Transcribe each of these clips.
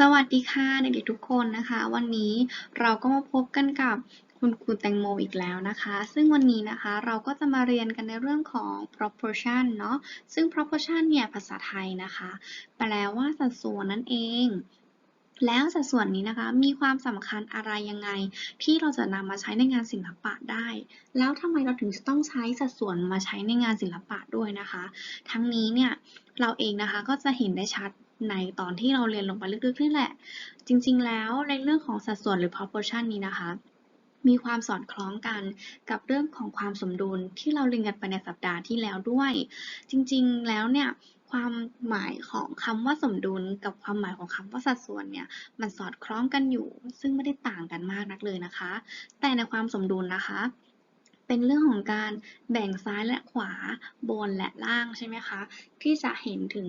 สวัสดีค่ะเด็กๆทุกคนนะคะ วันนี้เราก็มาพบกันกับคุณครูแตงโมอีกแล้วนะคะ ซึ่งวันนี้นะคะเราก็จะมาเรียนกันในเรื่องของ proportion เนาะซึ่ง proportion เนี่ยภาษาไทยนะคะแปลว่าสัดส่วนนั่นเองแล้วสัดส่วนนี้นะคะมีความสำคัญอะไรยังไง ที่เราจะนำมาใช้ในงานศิลปะได้ แล้วทำไมเราถึงจะต้องใช้สัดส่วนมาใช้ในงานศิลปะด้วยนะคะ ทั้งนี้เนี่ยเราเองนะคะก็จะเห็นได้ชัด ในตอนที่เราเรียนลงไปลึกๆนี่แหละ จริงๆ แล้วในเรื่องของสัดส่วนหรือ proportion นี้นะคะ มีความสอดคล้องกันกับเรื่องของความสมดุลที่เราเรียนกันไปในสัปดาห์ที่แล้วด้วย จริงๆ แล้วเนี่ยความหมายของคำว่าสมดุลกับความหมายของคำว่าสัดส่วนเนี่ยมันสอดคล้องกันอยู่ ซึ่งไม่ได้ต่างกันมากนักเลยนะคะ แต่ในความสมดุลนะคะ เป็นเรื่องของการแบ่งซ้ายและขวาบนและล่างใช่ไหมคะ ที่จะเห็นถึง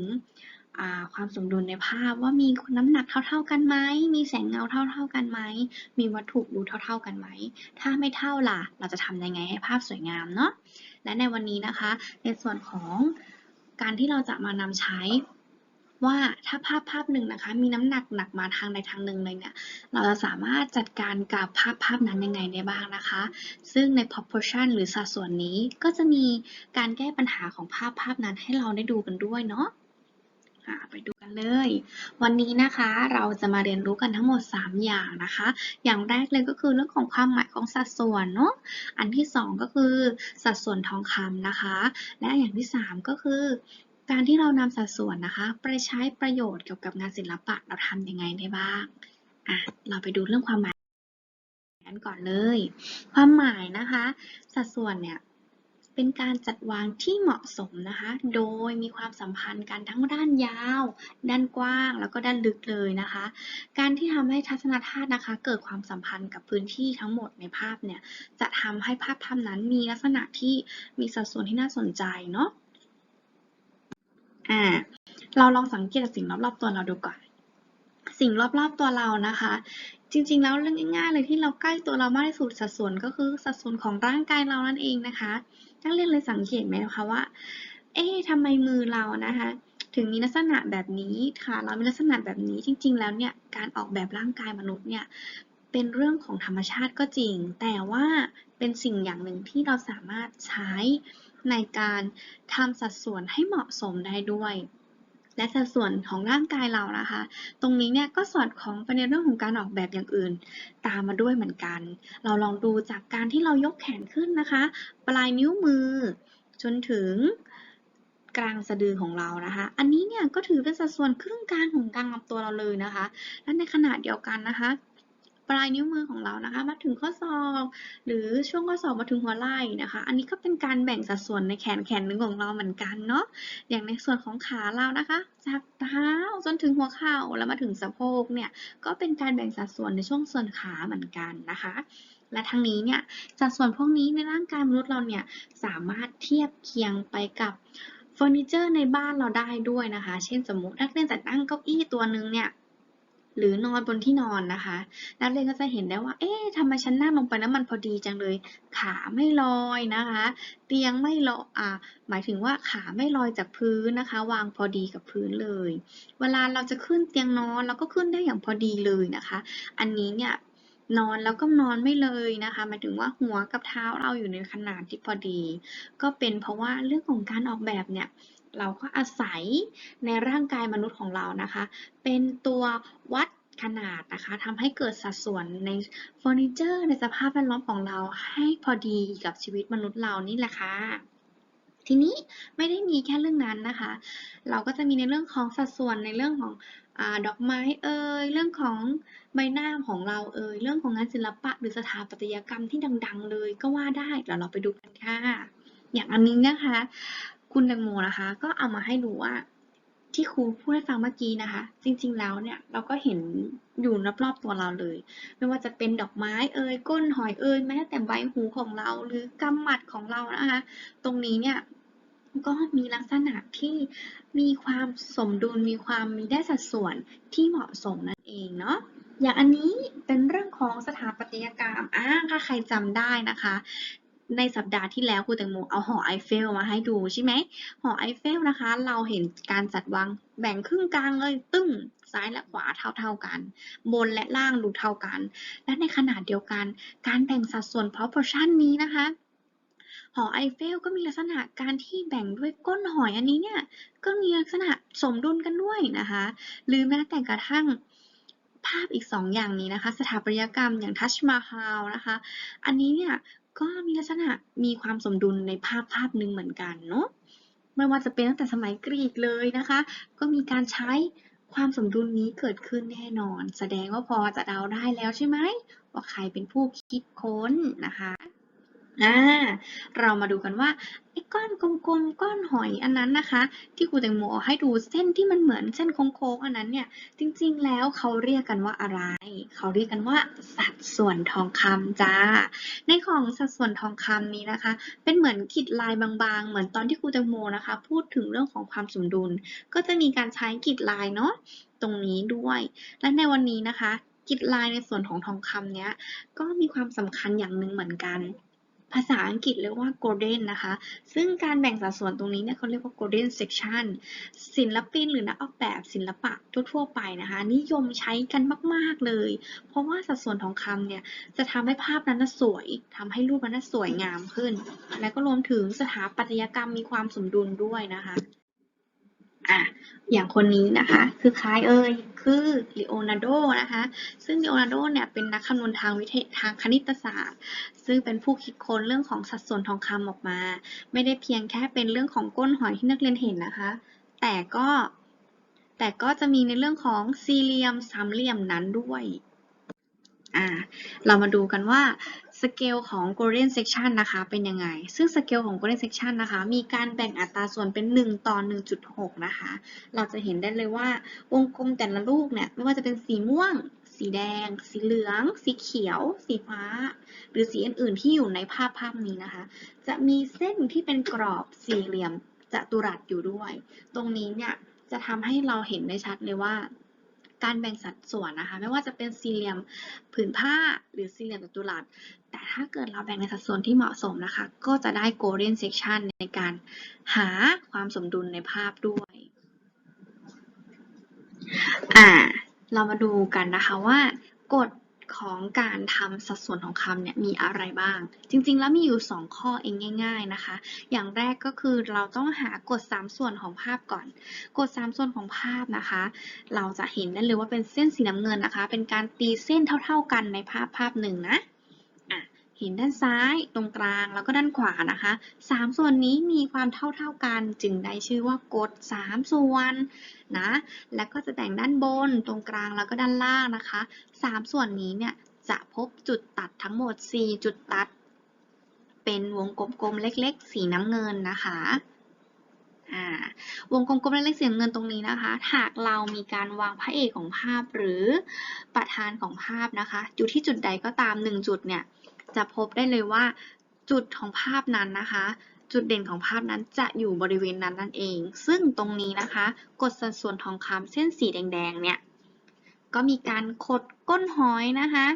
ความสมดุลในภาพว่ามีน้ำหนักเท่า ๆกันไหม มีแสงเงาเท่า ๆกันไหม มีวัตถุดูเท่า ๆกันไหม ถ้าไม่เท่าล่ะ เราจะทำยังไงให้ภาพสวยงามเนาะ และในวันนี้นะคะ ในส่วนของการที่เราจะมานำใช้ว่าถ้าภาพภาพหนึ่งนะคะ มีน้ำหนักหนักมาทางใดทางหนึ่งเลยเนี่ย เราจะสามารถจัดการกับภาพภาพนั้นยังไงได้บ้างนะคะ ซึ่งใน proportion หรือสัดส่วนนี้ก็จะมีการแก้ปัญหาของภาพภาพนั้นให้เราได้ดูกันด้วยเนาะ ไปดูกันเลย วันนี้นะคะเราจะมาเรียนรู้กันทั้งหมด 3 อย่างนะคะ อย่างแรกเลยก็คือเรื่องของความหมายของสัดส่วนเนาะ อันที่ 2 ก็คือสัดส่วนทองคำนะคะ และอย่างที่ 3 ก็คือการที่เรานำสัดส่วนนะคะ ไปใช้ประโยชน์เกี่ยวกับงานศิลปะเราทำยังไงได้บ้างอะเราไปดูเรื่องความหมายกันก่อนเลย ความหมายนะคะ สัดส่วนเนี่ย เป็นการจัดวางที่เหมาะสมนะคะ โดยมีความสัมพันธ์กันทั้งด้านยาว ด้านกว้าง แล้วก็ด้านลึกเลยนะคะ การที่ทำให้ทัศนธาตุนะคะ เกิดความสัมพันธ์กับพื้นที่ทั้งหมดในภาพเนี่ย จะทำให้ภาพภาพนั้นมีลักษณะที่มีสัดส่วนที่น่าสนใจเนาะ อ่า เราลองสังเกตสิ่งรอบๆตัวเราดูก่อน สิ่งรอบๆตัวเรานะคะจริงๆ แล้วเรื่องง่ายๆ เลยที่เราใกล้ตัวเรามากที่สุดสัดส่วนก็คือสัดส่วนของร่างกายเรานั่นเองนะคะ นักเรียนเลยสังเกตไหมนะคะว่า เอ๊ะทำไมมือเรานะคะถึงมีลักษณะแบบนี้ค่ะ เรามีลักษณะแบบนี้จริง ๆ แล้วเนี่ยการออกแบบร่างกายมนุษย์เนี่ยเป็นเรื่องของธรรมชาติก็จริง แต่ว่าเป็นสิ่งอย่างหนึ่งที่เราสามารถใช้ในการทำสัดส่วนให้เหมาะสมได้ด้วย และสัดส่วนของร่างกายเรานะคะ ตรงนี้เนี่ยก็สอดคล้องไปในเรื่องของการออกแบบอย่างอื่น ตามมาด้วยเหมือนกัน เราลองดูจากการที่เรายกแขนขึ้นนะคะ ปลายนิ้วมือ จนถึงกลางสะดือของเรานะคะ อันนี้เนี่ยก็ถือเป็นสัดส่วนครึ่งกลางของกลางลำตัวเราเลยนะคะ และในขณะเดียวกันนะคะ ปลายนิ้วมือของเรานะคะ มาถึงข้อศอกหรือช่วงข้อศอกมาถึงหัวไหล่นะคะ อันนี้ก็เป็นการแบ่งสัดส่วนในแขนแขนหนึ่งของเราเหมือนกันเนาะอย่างในส่วนของขาเรานะคะ จากเท้าจนถึงหัวเข่าแล้วมาถึงสะโพกเนี่ยก็เป็นการแบ่งสัดส่วนในช่วงส่วนขาเหมือนกันนะคะและทั้งนี้เนี่ยสัดส่วนพวกนี้ในร่างกายมนุษย์เราเนี่ยสามารถเทียบเคียงไปกับเฟอร์นิเจอร์ในบ้านเราได้ด้วยนะคะ เช่นสมมุตินักเรียนจะนั่งเก้าอี้ตัวหนึ่งเนี่ย หรือนอนบนที่นอนนะคะ นักเรียนก็จะเห็นได้ว่า เอ๊ะทำไมฉันนั่งลงไปแล้วมันพอดีจังเลย ขาไม่ลอยนะคะ เตียงไม่ลอยอ่าหมายถึงว่าขาไม่ลอยจากพื้นนะคะ วางพอดีกับพื้นเลย เวลาเราจะขึ้นเตียงนอนเราก็ขึ้นได้อย่างพอดีเลยนะคะ อันนี้เนี่ยนอนแล้วก็นอนไม่เลยนะคะหมายถึงว่าหัวกับเท้าเราอยู่ในขนาดที่พอดี ก็เป็นเพราะว่าเรื่องของการออกแบบเนี่ย เราก็อาศัยในร่างกายมนุษย์ของเรานะคะ เป็นตัววัดขนาดนะคะทำให้เกิดสัดส่วนในเฟอร์นิเจอร์ ในสภาพแวดล้อมของเราให้พอดีกับชีวิตมนุษย์เรานี่แหละค่ะทีนี้ไม่ได้มีแค่เรื่องนั้นนะคะ เราก็จะมีในเรื่องของสัดส่วนในเรื่องของอดอกไม้เอ่ยเรื่องของใบหน้าของเราเอ่ยเรื่องของงานศิลปะ หรือสถาปัตยกรรมที่ดัง ๆ เลยก็ว่าได้เดี๋ยวเราไปดูกันค่ะอย่างอันนี้นะคะ คุณแตงโมนะคะ ก็เอามาให้ดูว่าที่ครูพูดให้ฟังเมื่อกี้นะคะ จริงๆแล้วเนี่ยเราก็เห็นอยู่รอบๆตัวเราเลย ไม่ว่าจะเป็นดอกไม้เอ่ยก้นหอยเอ่ยแม้แต่ใบหูของเราหรือกำหมัดของเรานะคะ ตรงนี้เนี่ยก็มีลักษณะที่มีความสมดุลมีความมีได้สัดส่วนที่เหมาะสมนั่นเองเนาะอย่างอันนี้เป็นเรื่องของสถาปัตยกรรมอ่าถ้าใครจำได้นะคะ ในสัปดาห์ที่แล้วครูแตงโมเอาหอไอเฟลมาให้ดูใช่ไหมหอไอเฟลนะคะ เราเห็นการจัดวางแบ่งครึ่งกลางเลยตึ้งซ้ายและขวาเท่าๆกัน บนและล่างดูเท่ากัน และในขนาดเดียวกัน การแบ่งสัดส่วน proportion นี้นะคะหอไอเฟลก็มีลักษณะการที่แบ่งด้วยก้นหอยอันนี้เนี่ยก็มีลักษณะสมดุลกันด้วยนะคะ หรือแม้แต่กระทั่งภาพอีก 2 อย่างนี้นะคะ สถาปัตยกรรมอย่างทัชมาฮาลนะคะ อันนี้เนี่ย ก็มีลักษณะมีความสมดุลในภาพภาพหนึ่งเหมือนกันเนาะไม่ว่าจะเป็นตั้งแต่สมัยกรีกเลยนะคะ ก็มีการใช้ความสมดุลนี้เกิดขึ้นแน่นอน แสดงว่าพอจะเดาได้แล้วใช่ไหมว่าใครเป็นผู้คิดค้นนะคะ อ่าเรามาดูกันว่าไอ้ก้อนกลมๆก้อนหอยอันนั้นนะคะ ที่ครูแตงโมเอาให้ดูเส้นที่มันเหมือนเส้นโค้งๆอันนั้นเนี่ย จริงๆแล้วเขาเรียกกันว่าอะไร เขาเรียกกันว่าสัดส่วนทองคำจ้า ในของสัดส่วนทองคำนี้นะคะ เป็นเหมือนขีดลายบางๆ เหมือนตอนที่ครูแตงโมนะคะ พูดถึงเรื่องของความสมดุล ก็จะมีการใช้ขีดลายเนาะตรงนี้ด้วย และในวันนี้นะคะขีดลายในส่วนของทองคำเนี้ยก็มีความสำคัญอย่างหนึ่งเหมือนกัน ภาษาอังกฤษเรียกว่า golden นะคะ ซึ่งการแบ่งสัดส่วนตรงนี้เนี่ยเขาเรียกว่า golden section ศิลปินหรือนักออกแบบศิลปะทั่วๆไปนะคะ นิยมใช้กันมาก ๆ เลย เพราะว่าสัดส่วนทองคำเนี่ยจะทำให้ภาพนั้นน่ะสวยทำให้รูปนั้นน่ะสวยงามขึ้น และก็รวมถึงสถาปัตยกรรมมีความสมดุลด้วยนะคะ อะอย่างคนนี้นะคะ คือใครเอ่ยคือลีโอนาร์โดนะคะ ซึ่งลีโอนาร์โดเนี่ยเป็นนักคำนวณทางวิทยทางคณิตศาสตร์ ซึ่งเป็นผู้คิดค้นเรื่องของสัดส่วนทองคำออกมา ไม่ได้เพียงแค่เป็นเรื่องของก้นหอยที่นักเรียนเห็นนะคะ แต่ก็แต่ก็จะมีในเรื่องของสี่เหลี่ยมสามเหลี่ยมนั้นด้วย อ่าเรามาดูกันว่าสเกลของ golden section นะคะเป็นยังไง ซึ่งสเกลของ golden section นะคะมีการแบ่งอัตราส่วนเป็น 1 ต่อ 1.6 นะคะ เราจะเห็นได้เลยว่าวงกลมแต่ละลูกเนี่ยไม่ว่าจะเป็นสีม่วง สีแดง สีเหลือง สีเขียว สีฟ้า หรือสีอื่นๆที่อยู่ในภาพภาพนี้นะคะ จะมีเส้นที่เป็นกรอบสี่เหลี่ยมจัตุรัสอยู่ด้วย ตรงนี้เนี่ยจะทำให้เราเห็นได้ชัดเลยว่า การแบ่งสัดส่วนนะคะ ไม่ว่าจะเป็นสี่เหลี่ยมผืนผ้าหรือสี่เหลี่ยมจัตุรัส แต่ถ้าเกิดเราแบ่งในสัดส่วนที่เหมาะสมนะคะ ก็จะได้ golden section ในการหาความสมดุลในภาพด้วย อ่า เรามาดูกันนะคะว่ากฎ ของการทำสัดส่วนของคำเนี่ยมีอะไรบ้าง จริงๆ แล้วมีอยู่ 2 ข้อเองง่าย ๆนะคะ อย่างแรกก็คือเราต้องหากฎ3ส่วนของภาพก่อน กฎ3ส่วนของภาพนะคะ เราจะเห็นได้เลยว่าเป็นเส้นสีน้ำเงินนะคะ เป็นการตีเส้นเท่า ๆกันในภาพภาพหนึ่งนะ ห็นด้านซ้าย ตรงกลางแล้วก็ด้านขวานะคะสามส่วนนี้มีความเท่าๆกันจึงได้ชื่อว่ากฎสามส่วนนะแล้วก็จะแบ่งด้านบน ตรงกลางแล้วก็ด้านล่างนะคะสามส่วนนี้เนี่ยจะพบจุดตัดทั้งหมด 4 จุดตัด เป็นวงกลมๆเล็กๆ สีน้ำเงินนะคะวงกลมๆเล็กๆสีน้ำเงินตรงนี้นะคะ หากเรามีการวางพระเอกของภาพหรือประธานของภาพนะคะอยู่ที่จุดใดก็ตาม 1 จุดเนี่ย จะพบได้เลยว่า จุดของภาพนั้นนะคะ จุดเด่นของภาพนั้นจะอยู่บริเวณนั้นนั่นเอง ซึ่งตรงนี้นะคะกฎสัดส่วนทองคำเส้นสีแดงๆเนี่ย ก็มีการขดก้นหอยนะคะ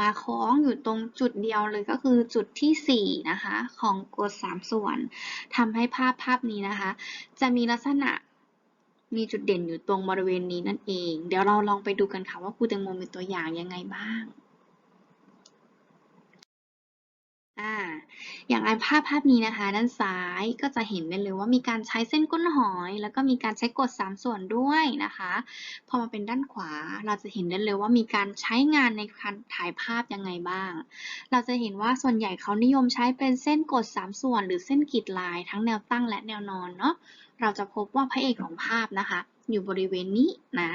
มาคล้องอยู่ตรงจุดเดียวเลยก็คือจุดที่ 4 นะคะ ของกฎ3ส่วนทำให้ภาพภาพนี้นะคะ จะมีลักษณะมีจุดเด่นอยู่ตรงบริเวณนี้นั่นเอง เดี๋ยวเราลองไปดูกันค่ะว่าครูแตงโมมีตัวอย่างยังไงบ้าง อ่า อย่างอันภาพภาพนี้นะคะ ด้านซ้ายก็จะเห็นได้เลยว่ามีการใช้เส้นก้นหอย แล้วก็มีการใช้กฎ3ส่วนด้วยนะคะ พอมาเป็นด้านขวาเราจะเห็นได้เลยว่ามีการใช้งานในการถ่ายภาพยังไงบ้าง เราจะเห็นว่าส่วนใหญ่เขานิยมใช้เป็นเส้นกฎ3ส่วน หรือเส้นกรีดลายทั้งแนวตั้งและแนวนอนเนาะเราจะพบว่าพระเอกของภาพนะคะ อยู่บริเวณนี้นะ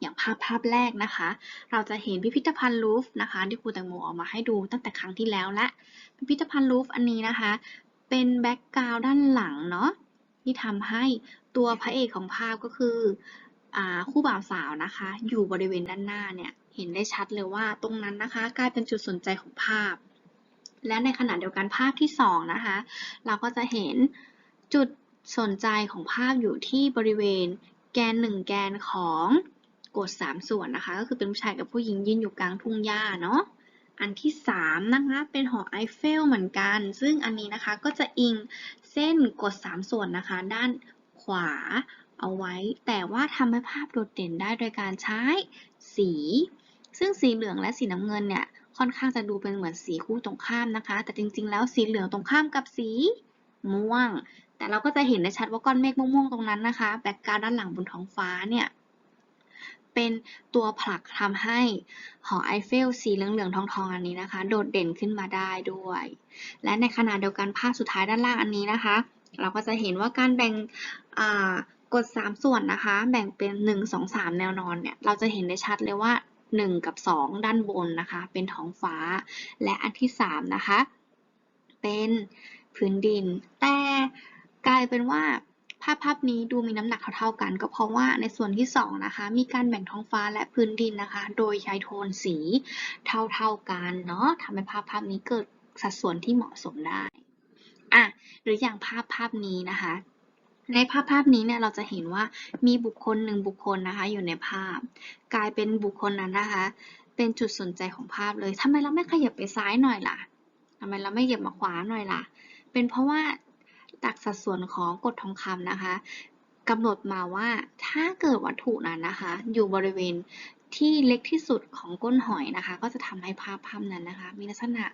อย่างภาพภาพแรกนะคะ เราจะเห็นพิพิธภัณฑ์ลูฟ์นะคะที่ครูแตงโมเอามาให้ดูตั้งแต่ครั้งที่แล้วและ พิพิธภัณฑ์ลูฟ์อันนี้นะคะ เป็นแบ็กกราวด์ด้านหลังเนาะที่ทำให้ตัวพระเอกของภาพก็คืออคู่บ่าวสาวนะคะ อยู่บริเวณด้านหน้าเนี่ยเห็นได้ชัดเลยว่าตรงนั้นนะคะ กลายเป็นจุดสนใจของภาพ และในขณะเดียวกันภาพที่สองนะคะ เราก็จะเห็นจุดสนใจของภาพอยู่ที่บริเวณแกนหนึ่งแกนของ กฎสามส่วนนะคะ ก็คือเป็นผู้ชายกับผู้หญิงยืนอยู่กลางทุ่งหญ้าเนาะอันที่สามนะคะเป็นหอไอเฟลเหมือนกัน ซึ่งอันนี้นะคะก็จะอิงเส้นกด 3 ส่วนนะคะ ด้านขวาเอาไว้ แต่ว่าทำให้ภาพโดดเด่นได้โดยการใช้สี ซึ่งสีเหลืองและสีน้ำเงินเนี่ยค่อนข้างจะดูเป็นเหมือนสีคู่ตรงข้ามนะคะ แต่จริงๆ แล้วสีเหลืองตรงข้ามกับสีม่วง แต่เราก็จะเห็นได้ชัดว่าก้อนเมฆม่วงๆตรงนั้นนะคะ แบ็กกราวด์ด้านหลังบนท้องฟ้าเนี่ย เป็นตัวผลักทำให้หอไอเฟลสีเหลืองๆทองๆอันนี้นะคะ โดดเด่นขึ้นมาได้ด้วย และในขณะเดียวกันภาพสุดท้ายด้านล่างอันนี้นะคะ เราก็จะเห็นว่าการแบ่งอ่ากด 3 ส่วนนะคะ แบ่งเป็น 1 2 3 แนวนอนเนี่ย เราจะเห็นได้ชัดเลยว่า 1 กับ 2 ด้านบนนะคะ เป็นท้องฟ้า และอันที่ 3 นะคะ เป็นพื้นดิน แต่กลายเป็นว่า ภาพภาพนี้ดูมีน้ำหนักเท่าๆกัน ก็เพราะว่าในส่วนที่ 2 นะคะ มีการแบ่งท้องฟ้าและพื้นดินนะคะ โดยใช้โทนสีเท่าๆกันเนาะทำให้ภาพภาพนี้เกิดสัดส่วนที่เหมาะสมได้อะหรืออย่างภาพภาพนี้นะคะ ในภาพภาพนี้เนี่ยเราจะเห็นว่ามีบุคคลหนึ่งบุคคลนะคะ อยู่ในภาพ กลายเป็นบุคคลนั้นนะคะ เป็นจุดสนใจของภาพเลยทำไมเราไม่ขยับไปซ้ายหน่อยล่ะทำไมเราไม่เหยียบมาขวาหน่อยล่ะ เป็นเพราะว่า จากสัดส่วนของกฎทองคำนะคะกำหนดมาว่าถ้าเกิดวัตถุนั้นนะคะ อยู่บริเวณที่เล็กที่สุดของก้นหอยนะคะ ก็จะทำให้ภาพภาพนั้นนะคะ มีลักษณะ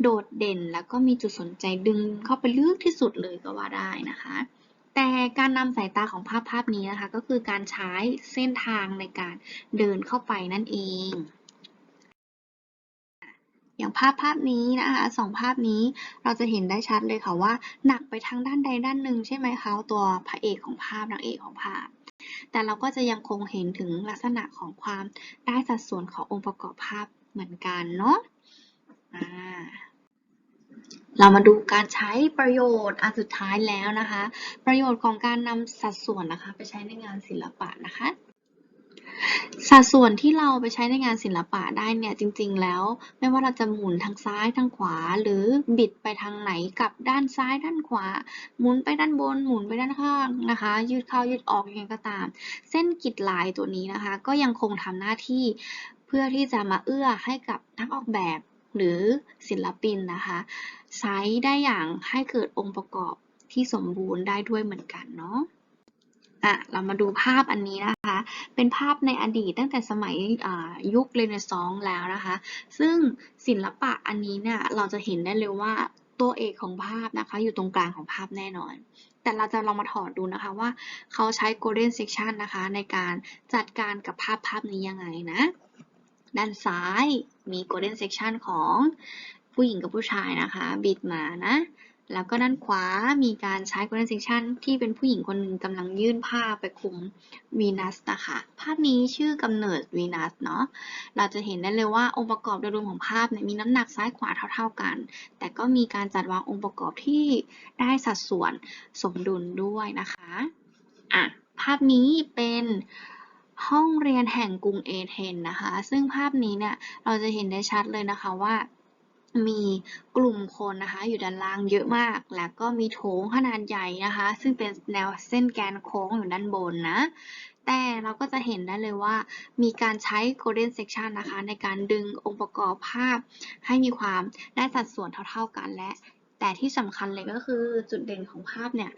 โดดเด่นแล้วก็มีจุดสนใจดึงเข้าไปลึกที่สุดเลยก็ว่าได้นะคะ แต่การนำสายตาของภาพภาพนี้นะคะ ก็คือการใช้เส้นทางในการเดินเข้าไปนั่นเอง อย่างภาพภาพนี้นะคะสองภาพนี้เราจะเห็นได้ชัดเลยค่ะว่า หนักไปทางด้านใดด้านหนึ่งใช่ไหมคะตัวพระเอกของภาพนางเอกของภาพ แต่เราก็จะยังคงเห็นถึงลักษณะของความได้สัดส่วนขององค์ประกอบภาพเหมือนกันเนาะอ่าเรามาดูการใช้ประโยชน์อันสุดท้ายแล้วนะคะ ประโยชน์ของการนำสัดส่วนนะคะ ไปใช้ในงานศิลปะนะคะ สัดส่วนที่เราไปใช้ในงานศิลปะได้เนี่ย จริง ๆ แล้ว ไม่ว่าเราจะหมุนทางซ้ายทางขวา หรือบิดไปทางไหนกับด้านซ้ายด้านขวา หมุนไปด้านบนหมุนไปด้านข้างนะคะ ยืดเข้ายืดออกยังไงก็ตาม เส้นกริดลายตัวนี้นะคะ ก็ยังคงทำหน้าที่เพื่อที่จะมาเอื้อให้กับนักออกแบบหรือศิลปินนะคะ ใช้ได้อย่างให้เกิดองค์ประกอบที่สมบูรณ์ได้ด้วยเหมือนกันเนาะ อะเรามาดูภาพอันนี้นะคะ เป็นภาพในอดีตตั้งแต่สมัยยุคเรเนซองส์แล้วนะคะ ซึ่งศิลปะอันนี้เนี่ยเราจะเห็นได้เลยว่าตัวเอกของภาพนะคะอยู่ตรงกลางของภาพแน่นอน แต่เราจะลองมาถอดดูนะคะว่าเขาใช้ golden section นะคะในการจัดการกับภาพภาพนี้ยังไงนะ ด้านซ้ายมี golden section ของผู้หญิงกับผู้ชายนะคะ บิดมานะ แล้วก็ด้านขวามีการใช้ golden section ที่เป็นผู้หญิงคนหนึ่งกำลังยื่นผ้าไปคุมวีนัสนะคะ ภาพนี้ชื่อกำเนิดวีนัสเนาะ เราจะเห็นได้เลยว่าองค์ประกอบโดยรวมของภาพเนี่ยมีน้ำหนักซ้ายขวาเท่า ๆกัน แต่ก็มีการจัดวางองค์ประกอบที่ได้สัดส่วนสมดุลด้วยนะคะ อะ ภาพนี้เป็นห้องเรียนแห่งกรุงเอเธนนะคะ ซึ่งภาพนี้เนี่ยเราจะเห็นได้ชัดเลยนะคะว่า มีกลุ่มคนนะคะอยู่ด้านล่างเยอะมาก แล้วก็มีโถงขนาดใหญ่นะคะ ซึ่งเป็นแนวเส้นแกนโค้งอยู่ด้านบนนะ แต่เราก็จะเห็นได้เลยว่า มีการใช้ golden section นะคะ ในการดึงองค์ประกอบภาพ ให้มีความได้สัดส่วนเท่าๆกันและ แต่ที่สำคัญเลยก็คือจุดเด่นของภาพเนี่ย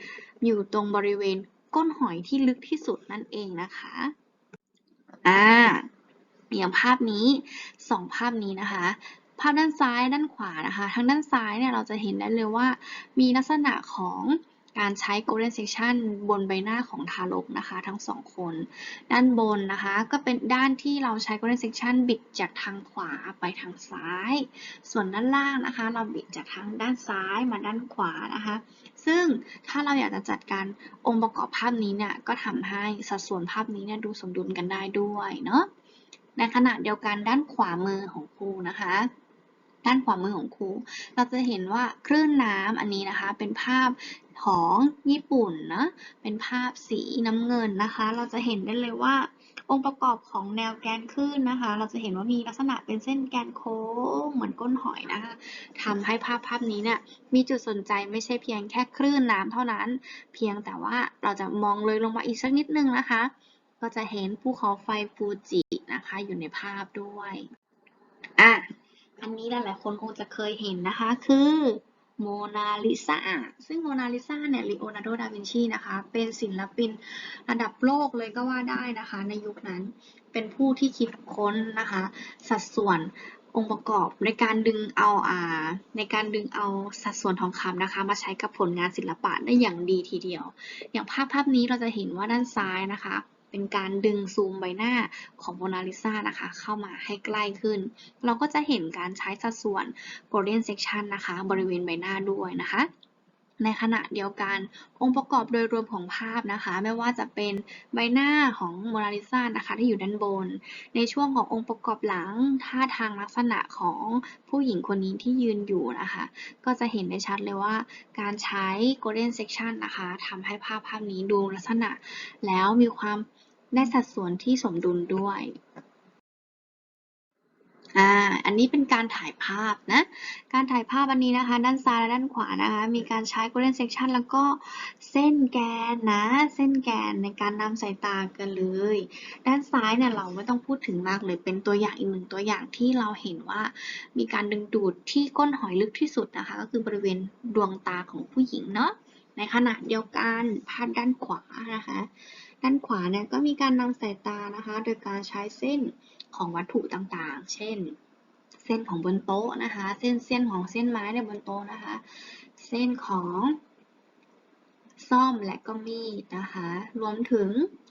อยู่ตรงบริเวณก้นหอยที่ลึกที่สุดนั่นเองนะคะ อ่าอย่างภาพนี้สองภาพนี้นะคะ ภาพด้านซ้ายด้านขวานะคะทางด้านซ้ายเนี่ยเราจะเห็นได้เลยว่า มีลักษณะของการใช้ golden section บนใบหน้าของทารกนะคะ ทั้งสองคน ด้านบนนะคะ ก็เป็นด้านที่เราใช้ golden section บิดจากทางขวาไปทางซ้าย ส่วนด้านล่างนะคะ เราบิดจากทางด้านซ้ายมาด้านขวานะคะ ซึ่งถ้าเราอยากจะจัดการองค์ประกอบภาพนี้เนี่ยก็ทำให้สัดส่วนภาพนี้เนี่ยดูสมดุลกันได้ด้วยเนาะในขณะเดียวกันด้านขวามือของครูนะคะ ด้านขวามือของครู เราจะเห็นว่าคลื่นน้ำอันนี้นะคะ เป็นภาพของญี่ปุ่นนะเป็นภาพสีน้ำเงินนะคะ เราจะเห็นได้เลยว่า องค์ประกอบของแนวแกนคลื่นนะคะ เราจะเห็นว่ามีลักษณะเป็นเส้นแกนโค้งเหมือนก้นหอยนะคะทำให้ภาพภาพนี้เนี่ยมีจุดสนใจไม่ใช่เพียงแค่คลื่นน้ำเท่านั้น เพียงแต่ว่าเราจะมองเลยลงมาอีกสักนิดนึงนะคะ ก็จะเห็นภูเขาไฟฟูจินะคะ อยู่ในภาพด้วยอะ อันนี้หลายๆคนคงจะเคยเห็นนะคะ คือโมนาลิซาซึ่งโมนาลิซาเนี่ยลีโอนาร์โด ดาวินชีนะคะ เป็นศิลปินระดับโลกเลยก็ว่าได้นะคะ ในยุคนั้น เป็นผู้ที่คิดค้นนะคะ สัดส่วนองค์ประกอบในการดึงเอาอ่าในการดึงเอาสัดส่วนทองคำนะคะ มาใช้กับผลงานศิลปะได้อย่างดีทีเดียว อย่างภาพภาพนี้เราจะเห็นว่าด้านซ้ายนะคะ เป็นการดึงซูมใบหน้าของโมนาลิซานะคะ เข้ามาให้ใกล้ขึ้น เราก็จะเห็นการใช้สัดส่วน golden section นะคะ บริเวณใบหน้าด้วยนะคะในขณะเดียวกันองค์ประกอบโดยรวมของภาพนะคะ ไม่ว่าจะเป็นใบหน้าของโมนาลิซานะคะที่อยู่ด้านบน ในช่วงขององค์ประกอบหลังท่าทางลักษณะของผู้หญิงคนนี้ที่ยืนอยู่นะคะ ก็จะเห็นได้ชัดเลยว่าการใช้ golden section นะคะทำให้ภาพภาพนี้ดูลักษณะ แล้วมีความ ได้สัดส่วนที่สมดุลด้วยอ่า อันนี้เป็นการถ่ายภาพนะ การถ่ายภาพอันนี้นะคะ ด้านซ้ายและด้านขวานะคะ มีการใช้ golden section แล้วก็เส้นแกนนะ เส้นแกนในการนำสายตากันเลย ด้านซ้ายเนี่ยเราไม่ต้องพูดถึงมากเลย เป็นตัวอย่างอีกหนึ่งตัวอย่างที่เราเห็นว่า มีการดึงดูดที่ก้นหอยลึกที่สุดนะคะ ก็คือบริเวณดวงตาของผู้หญิงเนาะ ในขณะเดียวกันภาพด้านขวานะคะ ด้านขวาเนี่ยก็มีการนำสายตานะคะ โดยการใช้เส้นของวัตถุต่างๆ เช่น เส้นของบนโต๊ะนะคะ เส้นเส้นของเส้นไม้ในบนโต๊ะนะคะ เส้นของซ่อมและก็มีดนะคะ รวมถึง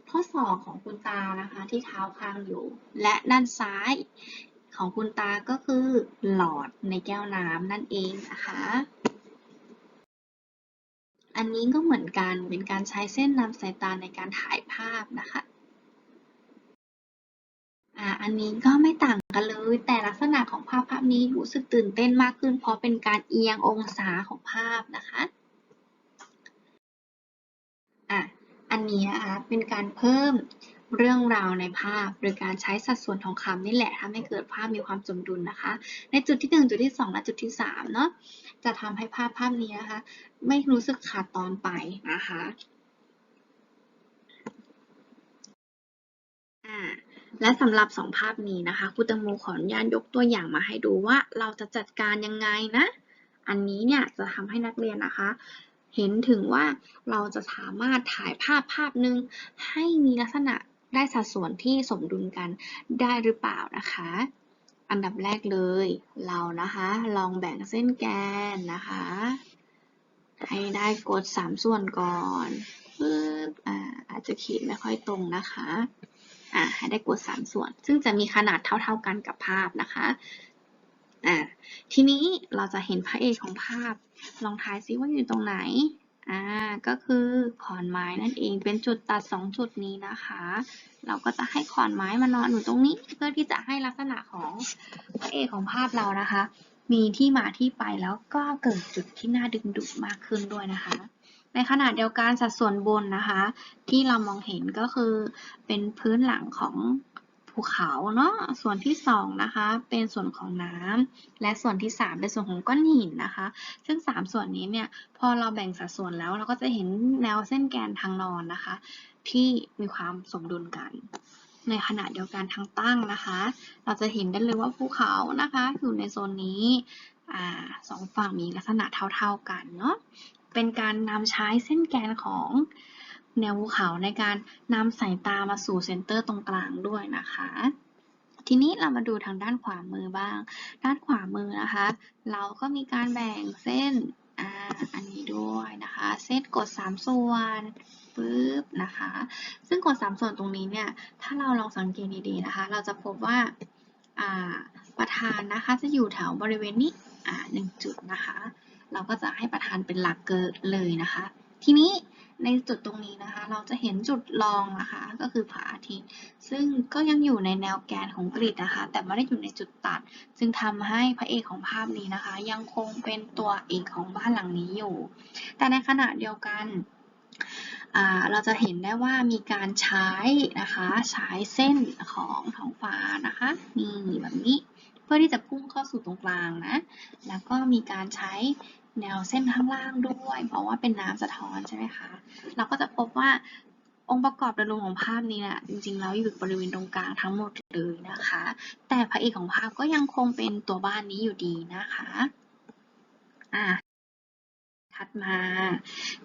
ข้อศอกของคุณตานะคะ ที่เท้าค้างอยู่ และด้านซ้ายของคุณตาก็คือหลอดในแก้วน้ำนั่นเองนะคะ อันนี้ก็เหมือนกันเป็นการใช้เส้นนำสายตาในการถ่ายภาพนะคะอ่าอันนี้ก็ไม่ต่างกันเลย แต่ลักษณะของภาพภาพนี้รู้สึกตื่นเต้นมากขึ้น เพราะเป็นการเอียงองศาของภาพนะคะอะอันนี้นะคะเป็นการเพิ่ม เรื่องราวในภาพ โดยการใช้สัดส่วนทองคำนี่แหละทำให้เกิดภาพมีความสมดุลนะคะ ในจุดที่ 1 จุดที่ 2 และจุดที่3เนาะจะทำให้ภาพภาพนี้นะคะ ไม่รู้สึกขาดตอนไปนะคะอ่าและสำหรับสองภาพนี้นะคะครูแตงโมขออนุญาตยกตัวอย่างมาให้ดูว่าเราจะจัดการยังไงนะ อันนี้เนี่ยจะทำให้นักเรียนนะคะ เห็นถึงว่าเราจะสามารถถ่ายภาพภาพหนึ่งให้มีลักษณะ ได้สัดส่วนที่สมดุลกันได้หรือเปล่านะคะ อันดับแรกเลยเรานะคะ ลองแบ่งเส้นแกนนะคะ ให้ได้กด3ส่วนก่อนปึ๊บอ่าอาจจะขีดไม่ค่อยตรงนะคะอ่าให้ได้กด3ส่วน ซึ่งจะมีขนาดเท่า ๆกันกับภาพนะคะอ่าทีนี้เราจะเห็นพระเอกของภาพ ลองทายซิว่าอยู่ตรงไหน อ่า ก็คือขอนไม้นั่นเองเป็นจุดตัด2จุดนี้นะคะ เราก็จะให้ขอนไม้มานอนอยู่ตรงนี้ เพื่อที่จะให้ลักษณะของพระเอกของภาพเรานะคะ มีที่มาที่ไปแล้วก็เกิดจุดที่น่าดึงดูดมากขึ้นด้วยนะคะ ในขณะเดียวกันสัดส่วนบนนะคะ ที่เรามองเห็นก็คือเป็นพื้นหลังของ ภูเขาเนาะ ส่วนที่สองนะคะ เป็นส่วนของน้ำและส่วนที่สามเป็นส่วนของก้อนหินนะคะ ซึ่งสามส่วนนี้เนี่ย พอเราแบ่งสัดส่วนแล้ว เราก็จะเห็นแนวเส้นแกนทางนอนนะคะ ที่มีความสมดุลกัน ในขณะเดียวกันทางตั้งนะคะ เราจะเห็นได้เลยว่าภูเขานะคะ อยู่ในโซนนี้สองฝั่งมีลักษณะเท่าๆกันเนาะ เป็นการนำใช้เส้นแกนของ แนวภูเขาในการนำสายตามาสู่เซนเตอร์ตรงกลางด้วยนะคะ ทีนี้เรามาดูทางด้านขวามือบ้าง ด้านขวามือนะคะ เราก็มีการแบ่งเส้นอ่าอันนี้ด้วยนะคะ เส้นกด 3 ส่วนปึ๊บนะคะ ซึ่งกด 3 ส่วนตรงนี้เนี่ย ถ้าเราลองสังเกตดีๆนะคะ เราจะพบว่าอ่าประธานนะคะจะอยู่แถวบริเวณนี้อ่าหนึ่งจุดนะคะ เราก็จะให้ประธานเป็นหลักเกิดเลยนะคะ ทีนี้ ในจุดตรงนี้นะคะ เราจะเห็นจุดรองนะคะ ก็คือพระอาทิตย์ ซึ่งก็ยังอยู่ในแนวแกนของกริดนะคะ แต่ไม่ได้อยู่ในจุดตัด จึงทำให้พระเอกของภาพนี้นะคะ ยังคงเป็นตัวเอกของบ้านหลังนี้อยู่ แต่ในขณะเดียวกันเราจะเห็นได้ว่ามีการใช้นะคะใช้เส้นของท้องฟ้านะคะนี่แบบนี้เพื่อที่จะพุ่งเข้าสู่ตรงกลางนะ แล้วก็มีการใช้ แนวเส้นข้างล่างด้วย เพราะว่าเป็นน้ำสะท้อนใช่ไหมคะ เราก็จะพบว่าองค์ประกอบโดยรวมของภาพนี้เนี่ยจริงๆแล้วอยู่บริเวณตรงกลางทั้งหมดเลยนะคะ แต่พระเอกของภาพก็ยังคงเป็นตัวบ้านนี้อยู่ดีนะคะอะ ถัดมา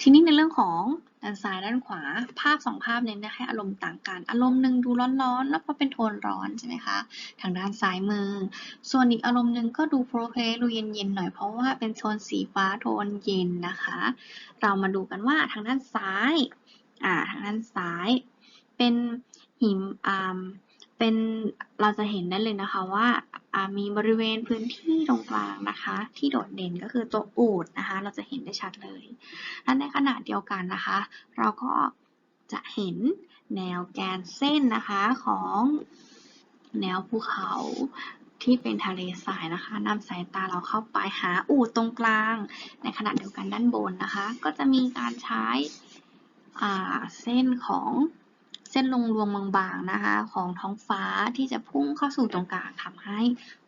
ทีนี้ในเรื่องของด้านซ้ายด้านขวา ภาพสองภาพเน้นให้อารมณ์ต่างกัน อารมณ์หนึ่งดูร้อนๆ แล้วก็เป็นโทนร้อนใช่ไหมคะ ทางด้านซ้ายมือ ส่วนอีกอารมณ์หนึ่งก็ดูโปรเพลดูเย็นๆหน่อยเพราะว่าเป็นโทนสีฟ้าโทนเย็นนะคะ เรามาดูกันว่าทางด้านซ้าย อ่า ทางด้านซ้าย เป็นหิมอ่า เป็นเราจะเห็นได้เลยนะคะว่ามีบริเวณพื้นที่ตรงกลางนะคะ ที่โดดเด่นก็คือตัวอูดนะคะ เราจะเห็นได้ชัดเลย และในขณะเดียวกันนะคะ เราก็จะเห็นแนวแกนเส้นนะคะของแนวภูเขาที่เป็นทะเลทรายนะคะนำสายตาเราเข้าไปหาอูดตรงกลาง ในขณะเดียวกันด้านบนนะคะ ก็จะมีการใช้เส้นของ เส้นลงรวงบางๆนะคะของท้องฟ้าที่จะพุ่งเข้าสู่ตรงกลางทำให้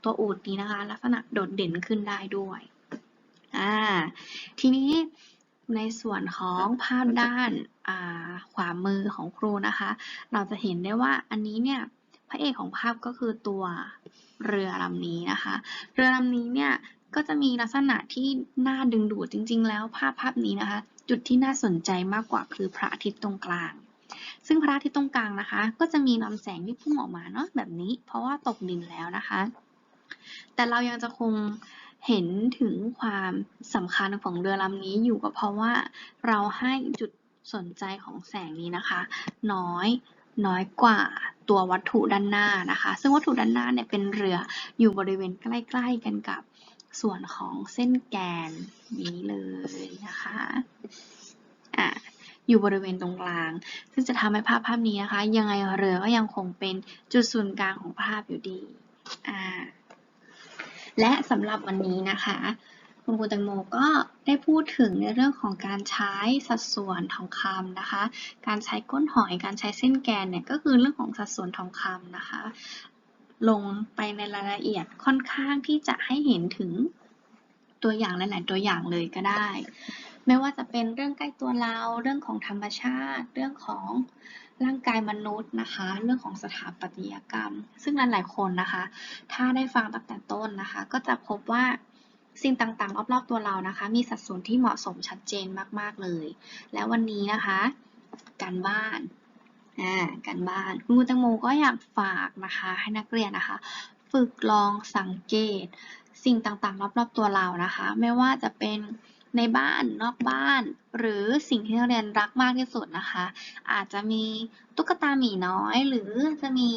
ตัวอูดนี้นะคะ ลักษณะโดดเด่นขึ้นได้ด้วยอ่าทีนี้ในส่วนของภาพด้านาขวามือของครูนะคะ เราจะเห็นได้ว่าอันนี้เนี่ยพระเอกของภาพก็คือตัวเรือลำนี้นะคะ เรือลำนี้เนี่ยก็จะมีลักษณะที่น่าดึงดูดจริง ๆ แล้วภาพภาพนี้นะคะ จุดที่น่าสนใจมากกว่าคือพระอาทิตย์ตรงกลาง ซึ่งพระอาทิตย์ตรงกลางนะคะ ก็จะมีลำแสงที่พุ่งออกมาเนาะแบบนี้ เพราะว่าตกดินแล้วนะคะ แต่เรายังจะคงเห็นถึงความสำคัญของเรือลำนี้อยู่ก็เพราะว่าเราให้จุดสนใจของแสงนี้นะคะ น้อยน้อยกว่าตัววัตถุด้านหน้านะคะ ซึ่งวัตถุด้านหน้าเนี่ยเป็นเรืออยู่บริเวณใกล้ ๆ กันกับส่วนของเส้นแกนนี้เลยนะคะอะ อยู่บริเวณตรงกลาง ซึ่งจะทำให้ภาพภาพนี้นะคะ ยังไงเรือก็ยังคงเป็นจุดศูนย์กลางของภาพอยู่ดีอ่าและสำหรับวันนี้นะคะ คุณครูแตงโมก็ได้พูดถึงในเรื่องของการใช้สัดส่วนทองคำนะคะ การใช้ก้นหอยการใช้เส้นแกนเนี่ยก็คือเรื่องของสัดส่วนทองคำนะคะ ลงไปในรายละเอียดค่อนข้างที่จะให้เห็นถึงตัวอย่างหลาย ๆ ตัวอย่างเลยก็ได้ ไม่ว่าจะเป็นเรื่องใกล้ตัวเรา เรื่องของธรรมชาติ เรื่องของร่างกายมนุษย์นะคะ เรื่องของสถาปัตยกรรม ซึ่งหลายๆคนนะคะ ถ้าได้ฟังตั้งแต่ต้นนะคะ ก็จะพบว่าสิ่งต่างๆ รอบๆตัวเรานะคะ มีสัดส่วนที่เหมาะสมชัดเจนมากๆเลย แล้ววันนี้นะคะ การบ้านอ่าการบ้านคุณครูตงโมก็อยากฝากนะคะ ให้นักเรียนนะคะ ฝึกลองสังเกต สิ่งต่างๆ รอบๆตัวเรานะคะ ไม่ว่าจะเป็น ในบ้านนอกบ้าน หรือสิ่งที่นักเรียนรักมากที่สุดนะคะ อาจจะมีตุ๊กตาหมีน้อย หรือจะมี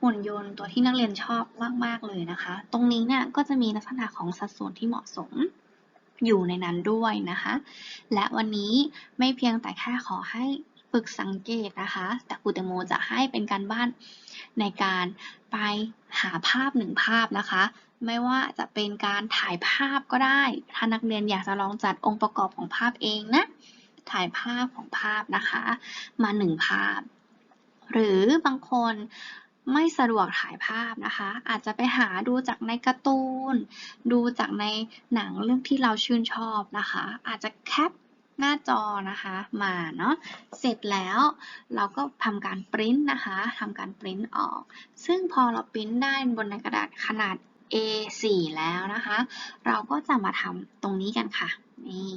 หุ่นยนต์ตัวที่นักเรียนชอบมาก ๆ เลยนะคะ ตรงนี้เนี่ยก็จะมีลักษณะของสัดส่วนที่เหมาะสมอยู่ในนั้นด้วยนะคะ และวันนี้ไม่เพียงแต่แค่ขอให้ฝึกสังเกตนะคะ แต่ครูแตงโมจะให้เป็นการบ้านในการไปหาภาพหนึ่งภาพนะคะ ไม่ว่าจะเป็นการถ่ายภาพก็ได้ ถ้านักเรียนอยากจะลองจัดองค์ประกอบของภาพเองนะ ถ่ายภาพของภาพนะคะ มาหนึ่งภาพ หรือบางคนไม่สะดวกถ่ายภาพนะคะ อาจจะไปหาดูจากในการ์ตูน ดูจากในหนังเรื่องที่เราชื่นชอบนะคะ อาจจะแคปหน้าจอนะคะมาเนาะเสร็จแล้วเราก็ทำการปริ้นนะคะทำการปริ้นออก ซึ่งพอเราปริ้นได้บนในกระดาษขนาด A4 แล้วนะคะ เราก็จะมาทำตรงนี้กันค่ะ นี่